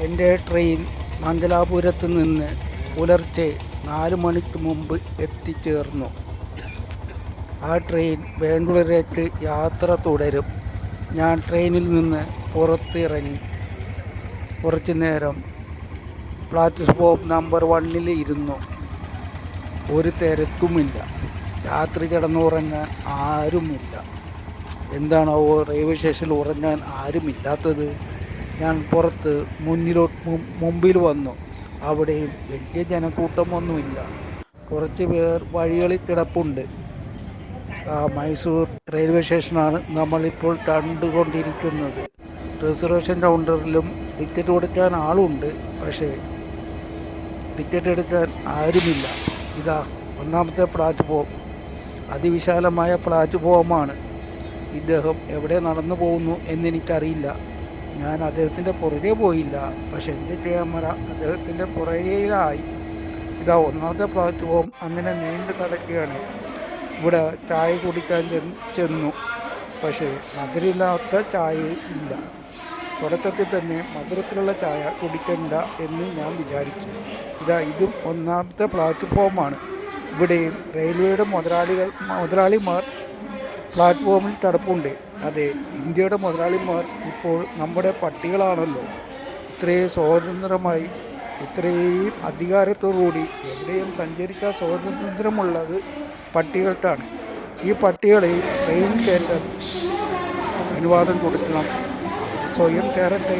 എന്റെ ട്രെയിൻ മംഗലാപുരത്ത് നിന്ന് പുലർച്ചെ നാല് മണിക്ക് മുമ്പ് എത്തിച്ചേർന്നു. ആ ട്രെയിൻ ബാംഗ്ലൂരേക്ക് യാത്ര തുടരും. ഞാൻ ട്രെയിനിൽ നിന്ന് പുറത്തിറങ്ങി. കുറച്ച് നേരം പ്ലാറ്റ്ഫോം നമ്പർ വണ്ണിൽ ഇരുന്നു. ഒരു തിരക്കുമില്ല. രാത്രി കിടന്നുറങ്ങാൻ ആരുമില്ല. എന്താണോ റെയിൽവേ സ്റ്റേഷനിൽ ഉറങ്ങാൻ ആരുമില്ലാത്തത്? ഞാൻ പുറത്ത് മുന്നിലോട്ട് മുമ്പിൽ വന്നു. അവിടെയും വലിയ ജനക്കൂട്ടമൊന്നുമില്ല. കുറച്ച് പേർ വഴികളിൽ കിടപ്പുണ്ട്. ആ, മൈസൂർ റെയിൽവേ സ്റ്റേഷനാണ് നമ്മളിപ്പോൾ കണ്ടുകൊണ്ടിരിക്കുന്നത്. റിസർവേഷൻ കൗണ്ടറിലും ടിക്കറ്റ് കൊടുക്കാൻ ആളുണ്ട് പക്ഷേ ടിക്കറ്റ് എടുക്കാൻ ആരുമില്ല. ഇതാ ഒന്നാമത്തെ പ്ലാറ്റ്ഫോം. അതിവിശാലമായ പ്ലാറ്റ്ഫോമാണ്. ഇദ്ദേഹം എവിടെ നടന്നു പോകുന്നു എന്നെനിക്കറിയില്ല. ഞാൻ അദ്ദേഹത്തിന്റെ പുറകെ പോയില്ല. പക്ഷെ എന്റെ ക്യാമറ അദ്ദേഹത്തിന്റെ പുറകെയിലായി. ഇതാ ഒന്നാമത്തെ പ്ലാറ്റ്ഫോം അങ്ങനെ നീണ്ടു കിടക്കുകയാണ്. ഇവിടെ ചായ കുടിക്കാൻ ചെന്ന്. പക്ഷേ മധുരമില്ലാത്ത ചായ ഇല്ല. തുടക്കത്തിൽ തന്നെ മധുരത്തിലുള്ള ചായ കുടിക്കണ്ട എന്ന് ഞാൻ വിചാരിച്ചു. ഇതാ ഇതും ഒന്നാമത്തെ പ്ലാറ്റ്ഫോമാണ് ഇവിടെയും റെയിൽവേയുടെ മുതലാളികൾ മുതലാളിമാർ പ്ലാറ്റ്ഫോമിൽ കിടപ്പുണ്ട് അതെ ഇന്ത്യയുടെ മുതലാളിമാർ ഇപ്പോൾ നമ്മുടെ പട്ടികളാണല്ലോ. ഇത്രയും സ്വതന്ത്രമായി ഇത്രയും അധികാരത്തോടുകൂടി എവിടെയും സഞ്ചരിക്കാൻ സ്വാതന്ത്ര്യമുള്ളത് പട്ടികൾക്കാണ്. ഈ പട്ടികളെ ട്രെയിൻ കയറ്റാൻ അനുവാദം കൊടുക്കണം. സ്വയം കയറട്ടെ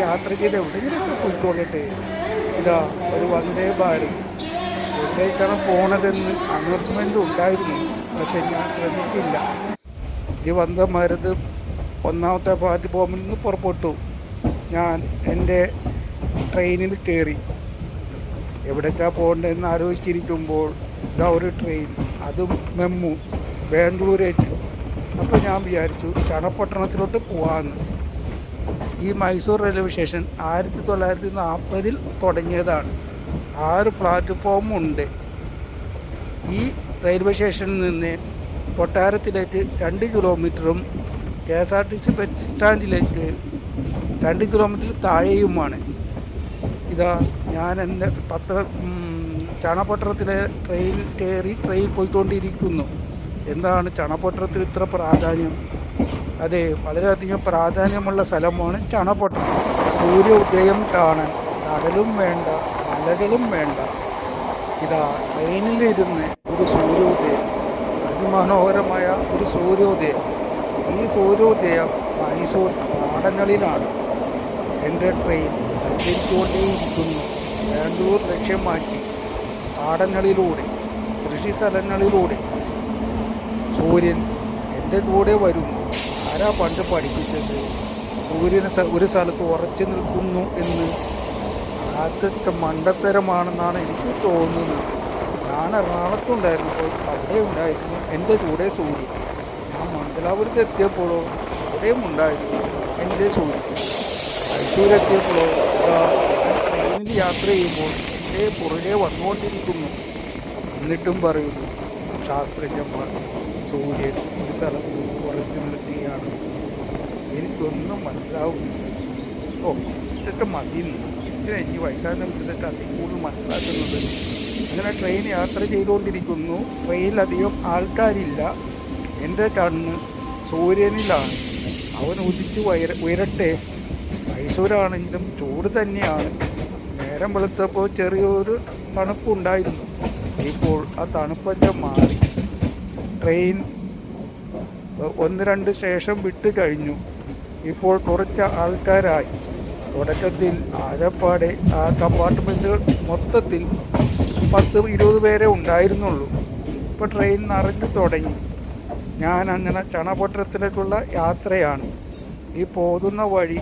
യാത്ര ചെയ്ത് എവിടെയെങ്കിലുമൊക്കെ പോയിക്കൊള്ളട്ടെ. ഇതാ ഒരു വന്ദേ ഭാരത്. എവിടേക്കാണ് പോണതെന്ന് അനൗൺസ്മെന്റ് ഉണ്ടായിരുന്നു. പക്ഷെ ഞാൻ ശ്രദ്ധിച്ചില്ല ഈ വന്ദേ ഭാരത് ഒന്നാമത്തെ പ്ലാറ്റ്ഫോമിൽ നിന്ന് പുറപ്പെട്ടു. ഞാൻ എന്റെ ട്രെയിനിൽ കയറി എവിടേക്കാണ് പോകേണ്ടതെന്ന് ആലോചിച്ചിരിക്കുമ്പോൾ ഇതാ ഒരു ട്രെയിൻ അതും മെമ്മു ബാംഗ്ലൂരേക്ക് അപ്പോൾ ഞാൻ വിചാരിച്ചു ചണപട്ടണത്തിലോട്ട് പോകാമെന്ന് ഈ മൈസൂർ റെയിൽവേ സ്റ്റേഷൻ ആയിരത്തി തൊള്ളായിരത്തി നാൽപ്പതിൽ തുടങ്ങിയതാണ്. ആറ് പ്ലാറ്റ്ഫോമുണ്ട് ഈ റെയിൽവേ സ്റ്റേഷനിൽ നിന്ന് കൊട്ടാരത്തിലേക്ക് രണ്ട് കിലോമീറ്ററും K S R T C bus സ്റ്റാൻഡിലേക്ക് രണ്ട് കിലോമീറ്റർ താഴെയുമാണ്. ഇതാ ഞാൻ എന്റെ പത്ര ചണപട്ടണത്തിലെ ട്രെയിൻ കയറി ട്രെയിൻ പോയിക്കൊണ്ടിരിക്കുന്നു. എന്താണ് ചണപട്ടണത്തിൽ ഇത്ര പ്രാധാന്യം? അതെ വളരെയധികം പ്രാധാന്യമുള്ള സ്ഥലമാണ് ചണപട്ടണം സൂര്യ ഉദയം കാണാൻ കടലും വേണ്ട മലകളും വേണ്ട. ഇതാ ട്രെയിനിലിരുന്ന് ഒരു സൂര്യോദയം. അതിമനോഹരമായ ഒരു സൂര്യോദയം. ഈ സൂര്യോദയം മൈസൂർ പാടങ്ങളിലാണ്. എന്റെ ട്രെയിൻ സഞ്ചരിച്ചുകൊണ്ടേയിരിക്കുന്നു ബാംഗ്ലൂർ ലക്ഷ്യമാക്കി പാടങ്ങളിലൂടെ കൃഷി സ്ഥലങ്ങളിലൂടെ. സൂര്യൻ എന്റെ കൂടെ വരുന്നു. ആരാ പണ്ട് പഠിപ്പിച്ചത്? സൂര്യൻ സ- ഒരു സ്ഥലത്ത് ഉറച്ചു നിൽക്കുന്നു എന്ന്. ആദ്യത്തെ മണ്ടത്തരമാണെന്നാണ് എനിക്ക് തോന്നുന്നത്. ഞാൻ എറണാകുളത്തുണ്ടായിരുന്നപ്പോൾ അവിടെ ഉണ്ടായിരുന്നു. എന്റെ കൂടെ സൂര്യൻ ഞാൻ മംഗലാപുരത്ത് എത്തിയപ്പോഴോ അവിടെയും ഉണ്ടായിരുന്നു എന്റെ സൂര്യൻ തൃശ്ശൂരെത്തിയപ്പോഴോ ട്രെയിനിൽ യാത്ര ചെയ്യുമ്പോൾ എന്റെ പുറകെ വന്നുകൊണ്ടിരിക്കുന്നു. എന്നിട്ടും പറയുന്നു ശാസ്ത്രജ്ഞന്മാർ സൂര്യൻ ഒരു സ്ഥലത്ത് കുറച്ച് നിർത്തിയാണ് എനിക്കൊന്നും മനസ്സിലാവുന്നില്ല. ഓ ഇതൊക്കെ മതി ഇതിനെ ഈ വയസ്സാകുന്ന ഇതൊക്കെ അതിൽ കൂടുതൽ മനസ്സിലാക്കുന്നത് അങ്ങനെ ട്രെയിൻ യാത്ര ചെയ്തുകൊണ്ടിരിക്കുന്നു. ട്രെയിനിലധികം ആൾക്കാരില്ല. എന്റെ കണ്ണ് സൂര്യനിലാണ്. അവൻ ഉദിച്ച് ഉയര ഉയരട്ടെ. മൈസൂരാണെങ്കിലും ചൂട് തന്നെയാണ്. നേരം വെളുത്തപ്പോൾ ചെറിയൊരു തണുപ്പുണ്ടായിരുന്നു. ഇപ്പോൾ ആ തണുപ്പൊക്കെ മാറി. ട്രെയിൻ ഒന്ന് രണ്ട് സ്റ്റേഷൻ വിട്ട് കഴിഞ്ഞു. ഇപ്പോൾ കുറച്ച് ആൾക്കാരായി. തുടക്കത്തിൽ ആകപ്പാടെ ആ കമ്പാർട്ട്മെന്റുകൾ മൊത്തത്തിൽ പത്ത് ഇരുപത് പേരെ ഉണ്ടായിരുന്നുള്ളൂ. ഇപ്പോൾ ട്രെയിൻ നിറഞ്ഞു തുടങ്ങി. ഞാൻ അങ്ങനെ ചണപട്ടണത്തിലേക്കുള്ള യാത്രയാണ്. ഈ പോകുന്ന വഴി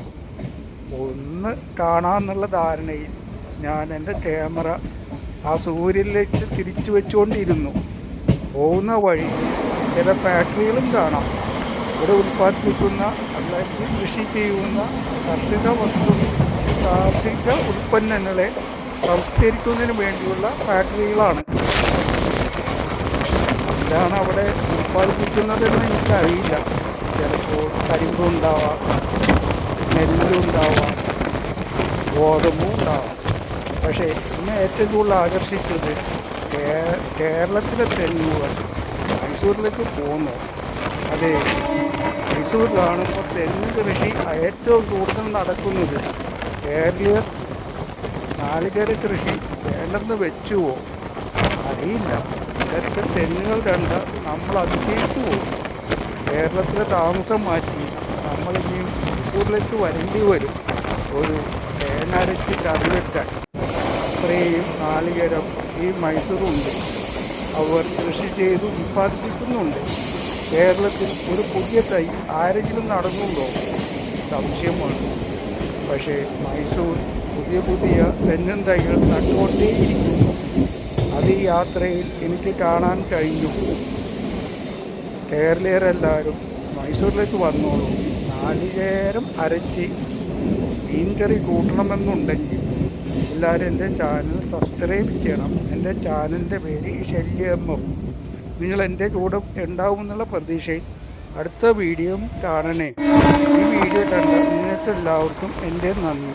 ഒന്ന് കാണാമെന്നുള്ള ധാരണയിൽ ഞാൻ എന്റെ ക്യാമറ ആ സൂര്യനിലേക്ക് തിരിച്ചു വെച്ചുകൊണ്ടിരുന്നു. പോകുന്ന വഴി ചില ഫാക്ടറികളും കാണാം. ഇവിടെ ഉൽപ്പാദിപ്പിക്കുന്ന അല്ലെങ്കിൽ കൃഷി ചെയ്യുന്ന കാർഷിക വസ്തു കാർഷിക ഉൽപ്പന്നങ്ങളെ സംസ്കരിക്കുന്നതിന് വേണ്ടിയുള്ള ഫാക്ടറികളാണ്. ഇതാണ് അവിടെ ഉൽപ്പാദിപ്പിക്കുന്നതെന്ന് എനിക്കറിയില്ല. ചിലപ്പോൾ കരിമ്പുണ്ടാവാം നെല്ലുണ്ടാവാം ഗോതമ്പും ഉണ്ടാവാം. പക്ഷേ എന്നെ ഏറ്റവും കൂടുതൽ ആകർഷിച്ചത് കേരളത്തിലെ തെങ്ങുകൾ മൈസൂരിലേക്ക് പോന്നു അതെ മൈസൂരിലാണ് ഇപ്പോൾ തെങ്ങ് കൃഷി ഏറ്റവും കൂടുതൽ നടക്കുന്നത്. കേരളീയർ നാളികേര കൃഷി വേണ്ടെന്ന് വെച്ചുവോ? അറിയില്ല. ഇതൊക്കെ തെങ്ങുകൾ കണ്ട് നമ്മൾ അതിജീവിച്ചു പോകും. കേരളത്തിലെ താമസം മാറ്റി നമ്മൾ ഇനിയും മൈസൂരിലേക്ക് വരേണ്ടി വരും. ഒരു തേനരച്ച് അരച്ച് കറി വെക്കാൻ അത്രയും നാളികേരം ഈ മൈസൂറുണ്ട് അവർ കൃഷി ചെയ്ത് ഉൽപ്പാദിപ്പിക്കുന്നുണ്ട്. കേരളത്തിൽ ഒരു പുതിയ തൈ ആരെങ്കിലും നടന്നുണ്ടോ? സംശയമാണ്. പക്ഷേ മൈസൂർ പുതിയ പുതിയ തെങ്ങൻ തൈകൾ നട്ടുകൊണ്ടേയിരിക്കുന്നു. അത് ഈ യാത്രയിൽ എനിക്ക് കാണാൻ കഴിഞ്ഞു. കേരളീയരെല്ലാവരും മൈസൂരിലേക്ക് വന്നോളൂ. നാളികേരം അരച്ച് മീൻകറി കൂട്ടണമെന്നുണ്ടെങ്കിൽ എല്ലാവരും എന്റെ ചാനൽ സബ്സ്ക്രൈബ് ചെയ്യണം. എന്റെ ചാനലിന്റെ പേര് ശല്യമ്മം. നിങ്ങൾ എന്റെ കൂടെ ഉണ്ടാവുമെന്നുള്ള പ്രതീക്ഷയിൽ അടുത്ത വീഡിയോ കാണണേ. ഈ വീഡിയോ കണ്ട നിങ്ങൾക്ക് എല്ലാവർക്കും എന്റെ നന്ദി.